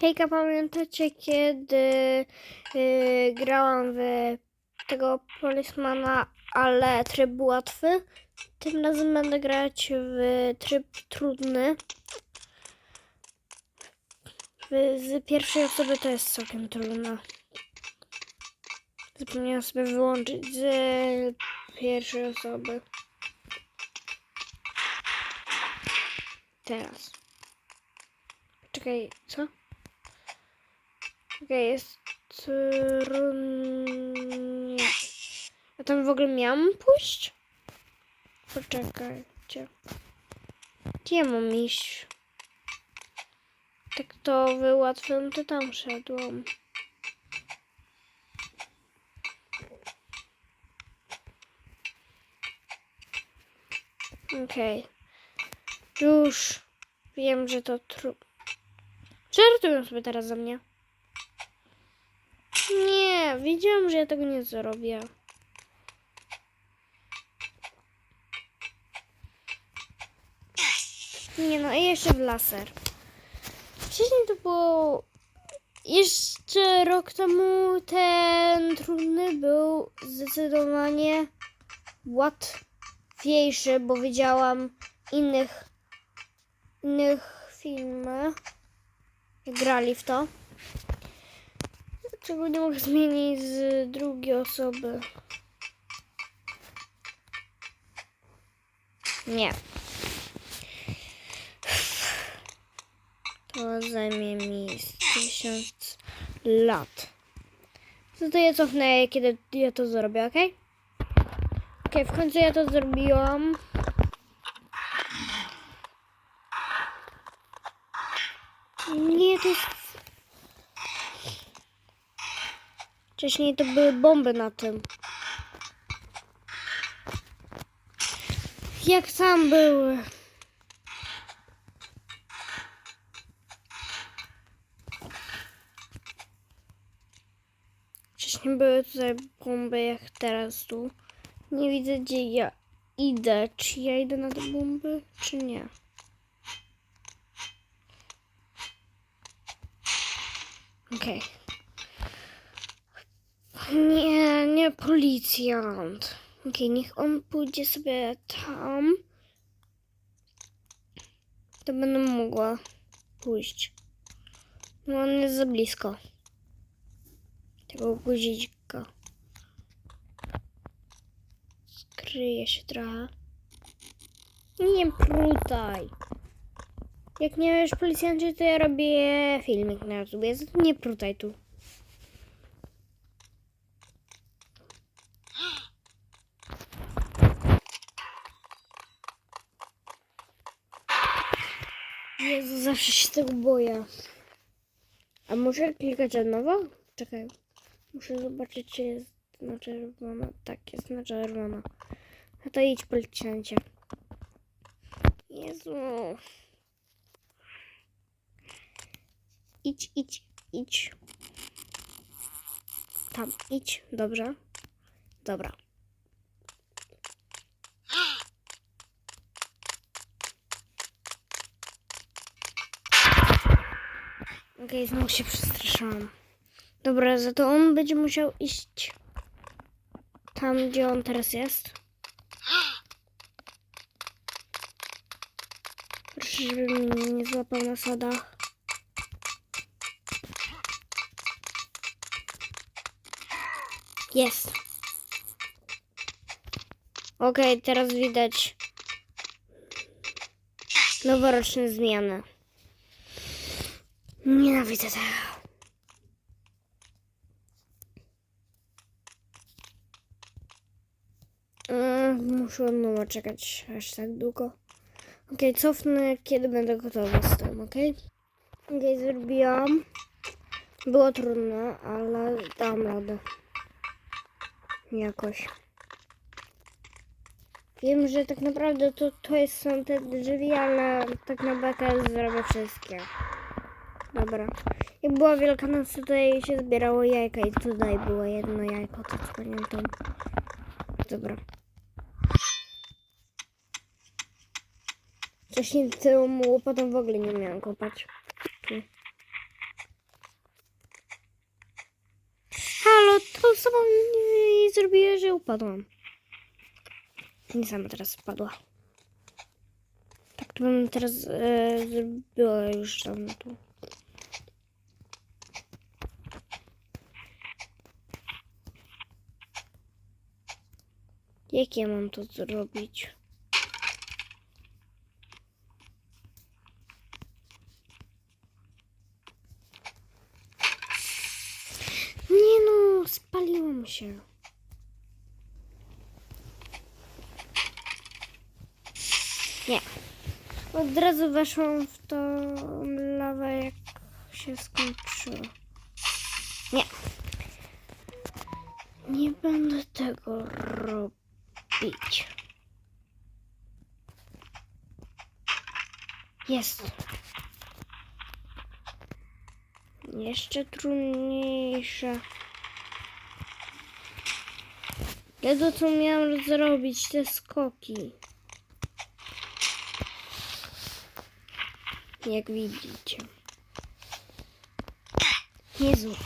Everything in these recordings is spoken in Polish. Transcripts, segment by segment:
Hejka, pamiętacie kiedy y, grałam w tego polismana, ale tryb łatwy? Tym razem będę grać w tryb trudny. W, z pierwszej osoby to jest całkiem trudne. Zapomniałam sobie wyłączyć z pierwszej osoby. Teraz. Czekaj, co? Okej, jest trudnie. A tam w ogóle miałam pójść? Poczekajcie. Gdzie mam iść? Tak to wyłatwiam, to tam szedłam. Okej. Już wiem, że to trudno. Żartują sobie teraz ze mnie. Nie, wiedziałam, że ja tego nie zrobię. Nie no, i jeszcze w laser. Wcześniej to było... Jeszcze rok temu ten trudny był zdecydowanie łatwiejszy, bo widziałam innych innych jak grali w to. Czego nie mogę zmienić z drugiej osoby. Nie. To zajmie mi tysiąc lat. Co to ja cofnę, kiedy ja to zrobię, ok? Ok, w końcu ja to zrobiłam. Nie, to jest... Wcześniej to były bomby na tym. Jak tam były? Wcześniej były tutaj bomby, jak teraz tu. Nie widzę, gdzie ja idę. Czy ja idę na te bomby, czy nie? Okej. Nie, nie policjant. Okej, niech on pójdzie sobie tam. To będę mogła pójść. No on jest za blisko. Tego guzika. Skryje się trochę. Nie prutaj. Jak nie wiesz policjancie, to ja robię filmik na YouTube. Nie prutaj tu. Jezu, zawsze się tego boję. A muszę klikać od nowa? Czekaj. Muszę zobaczyć, czy jest na czerwona. Tak, jest na czerwona. No to idź, policjancie. Jezu. Idź, idź, idź. Tam, idź. Dobrze. Dobra. Okej, znowu się przestraszyłam. Dobra, za to on będzie musiał iść tam, gdzie on teraz jest. Proszę, żeby mnie nie złapał na sodach. Jest. Okej, teraz widać noworoczne zmiany. Nienawidzę tego. Eee, Muszę nowa czekać aż tak długo. Okej, cofnę, kiedy będę gotowa z tym, okej? Okej, zrobiłam. Było trudne, ale dam radę. Jakoś. Wiem, że tak naprawdę to, to są te drzwi, ale tak na bekę zrobię wszystkie. Dobra. Jak była Wielkanoc, tutaj się zbierało jajka i tutaj było jedno jajko, to co pamiętam. Dobra. Wcześniej tą łopatą w ogóle nie miałem kopać. Halo, to sobą nie zrobiłem, że upadłam. Nie sama teraz spadła. Tak to bym teraz e, zrobiła już tam tu. Jak ja mam to zrobić? Nie no, spaliłam się. Nie. Od razu weszłam w tą lawę, jak się skończyło. Nie. Nie będę tego robić. Jest. Jeszcze trudniejsze. Ledwo co miałam zrobić te skoki. Jak widzicie. Jezu.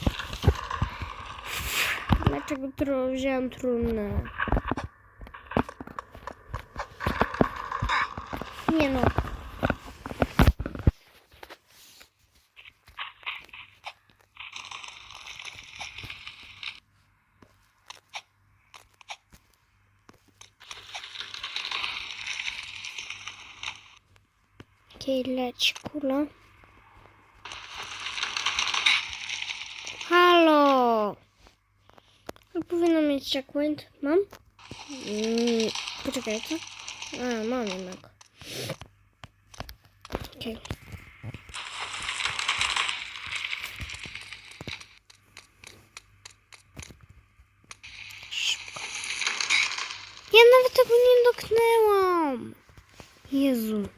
Dlaczego tro wziąłem trudne? Nie no. Okej, leć kula. Halo! No, Powinno mieć checkpoint. Mam? Mm, poczekajcie. A, mam jednak. Szybko. Ja nawet tego nie dotknęłam. Jezu.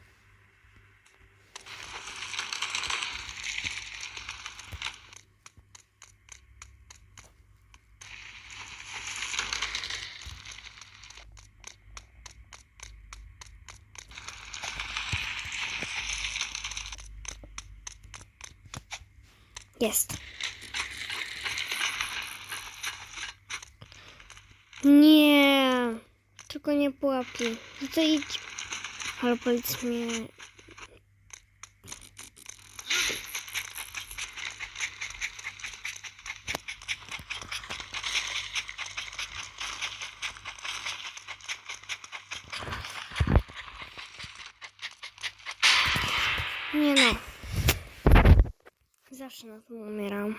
Jest. Nie. Tylko nie pułapki. No to idź. Ale powiedz mnie. Nie no. Zawsze na tym umieram.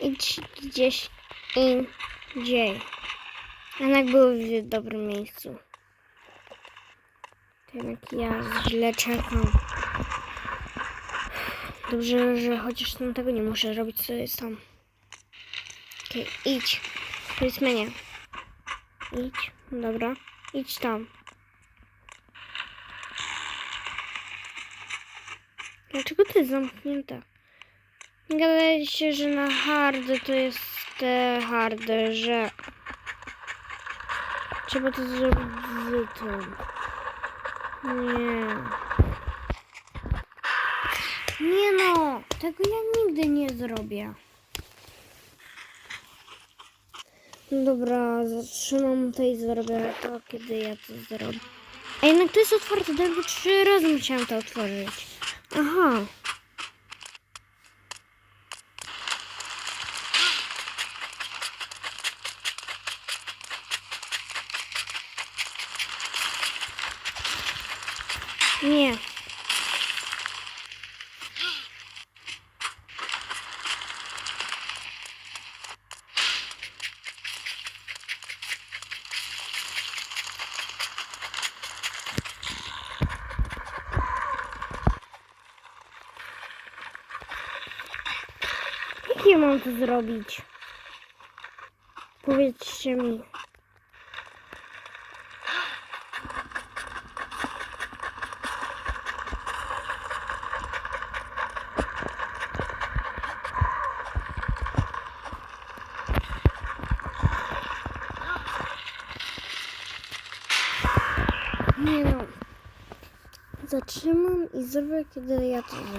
Idź gdzieś indziej. Jednak był w dobrym miejscu. To Jednak ja źle czekam. Dobrze, że chociaż tam tego nie muszę robić, jest tam. Okej, idź. Policjanie. Idź. Dobra. Idź tam. Dlaczego to jest zamknięte? Nie gadajcie, że na hardy to jest te hardy, że trzeba to zrobić z tym. Nie. Nie no, tego ja nigdy nie zrobię. Dobra, zatrzymam to i zrobię to, kiedy ja to zrobię. A jednak to jest otwarte, tylko trzy razy musiałam to otworzyć. Uh-huh. Aha. Nie. Ja mam to zrobić? Powiedzcie mi. Nie no. Zatrzymam i zrobię, kiedy ja to zrobię.